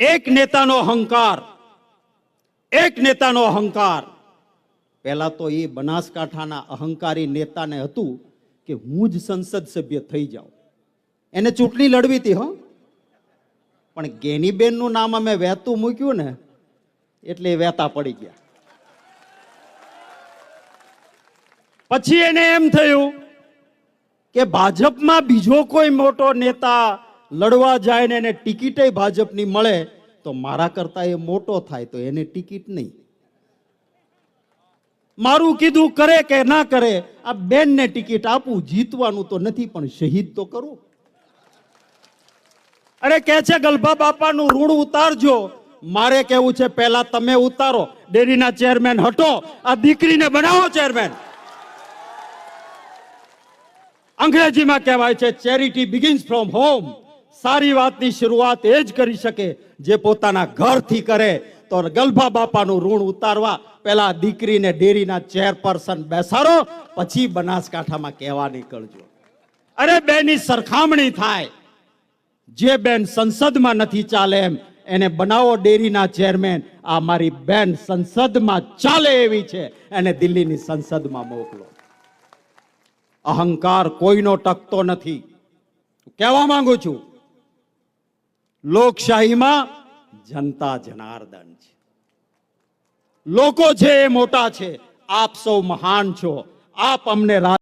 એક નેતાનો અહંકાર, એક નેતાનો અહંકાર. પહેલા તો એ બનાસકાંઠાના અહંકારી નેતાને હતું કે હું જ સંસદ સભ્ય થઈ જાઉં. એને ચૂંટણી લડવી હતી, હો. પણ ગેનીબેનનું નામ અમે વહેતું મૂક્યું ને, એટલે વહેતા પડી ગયા. પછી એને એમ થયું કે ભાજપમાં બીજો કોઈ મોટો નેતા લડવા જાય ને એને ટિકિટે ભાજપની મળે, તો મારા કરતા એ મોટો થાય, તો એને ટિકિટ નહીં. મારું કીધું કરે કે ના કરે, આ બેનને ટિકિટ આપું, જીતવાનું તો નથી, પણ શહીદ તો કરું. અરે કે છે, ગલભા બાપાનું ઋણ ઉતારજો. મારે કેવું છે, પહેલા તમે ઉતારો, ડેરીના ચેરમેન હટો, આ દીકરીને બનાવો ચેરમેન. અંગ્રેજીમાં કહેવાય છે ચેરિટી બિગિન્સ ફ્રોમ હોમ સારી વાતની શરૂઆત એ જ કરી શકે જે પોતાના ઘરથી કરે. તો ગલભા બાપાનું ઋણ ઉતારવા પહેલા દીકરીને ડેરીના ચેરપર્સન બેસાડો, પછી બનાસકાંઠામાં કહેવા નીકળજો. અરે બેની સરખામણી થાય. જે બેન સંસદમાં નથી ચાલે એમ, એને બનાવો ડેરીના ચેરમેન. આ મારી બેન સંસદમાં ચાલે એવી છે. એને દિલ્હીની સંસદમાં મોકલો. અહંકાર કોઈનો ટકતો નથી. કહેવા માંગુ છું લોકશાહીમાં જનતા જનાર્દન છે. લોકો છે એ મોટા છે. આપ સૌ મહાન છો. આપ અમને